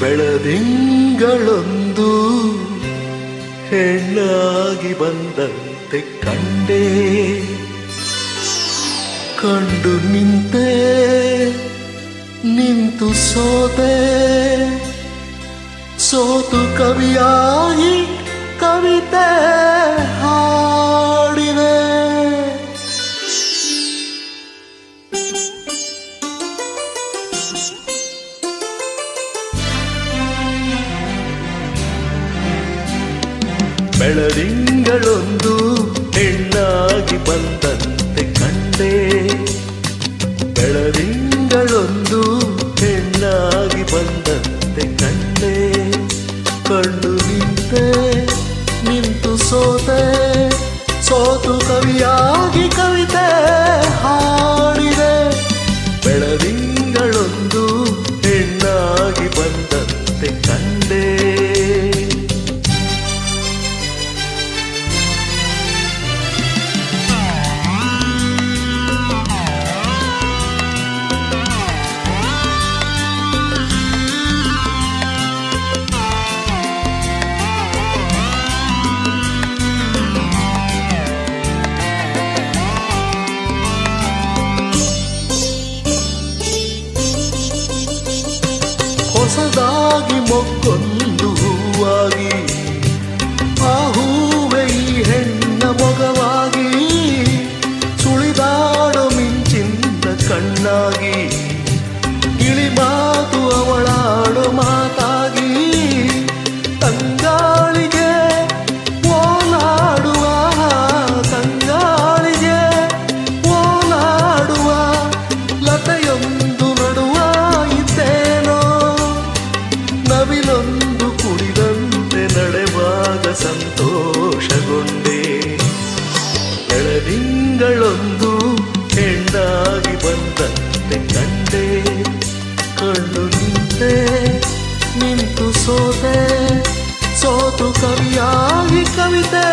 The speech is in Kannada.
ಬೆಳದಿಂಗಳೊಂದು ಹೆಣ್ಣಾಗಿ ಬಂದಂತೆ ಕಂಡೆ. ಕಂಡು ನಿಂತೆ ನಿಂತು ಸೋತೆ. ಸೋತು ಕವಿಯಾಗಿ ಕವಿತೆ. ಬೆಳದಿಂಗಳೊಂದು ಹೆಣ್ಣಾಗಿ ಬಂದಂತೆ ಕಂಡೆ. ಬೆಳದಿಂಗಳೊಂದು ಹೆಣ್ಣಾಗಿ ಬಂದಂತೆ ಕಂಡೆ. ಕಂಡು ನಿಂತೆ ನಿಂತು ಸೋತೆ, ಸೋತು ಕವಿಯಾಗಿ ಕವಿತೆ ಹೊಸದಾಗಿ ಮೊಕ್ಕೊಂದು ಹೂವಾಗಿ, ಆ ಹೂವೆ ಈ ಹೆಣ್ಣ ಮೊಗವಾಗಿ, ಸುಳಿದಾಡೋ ಮಿಂಚಿಂದ ಕಣ್ಣಾಗಿ ಗಿಳಿ ಮಾತು ಅವಳಾಡೋ ಮಾ ತಿಂಗಳೊಂದು ಹೆಣ್ಣಾಗಿ ಬಂದಂತೆ ಕಂಡೆ ಕಂಡು ನಿಂತೆ ನಿಂತು ಸೋತೆ ಸೋತು ಕವಿಯಾಗಿ ಕವಿತೆ.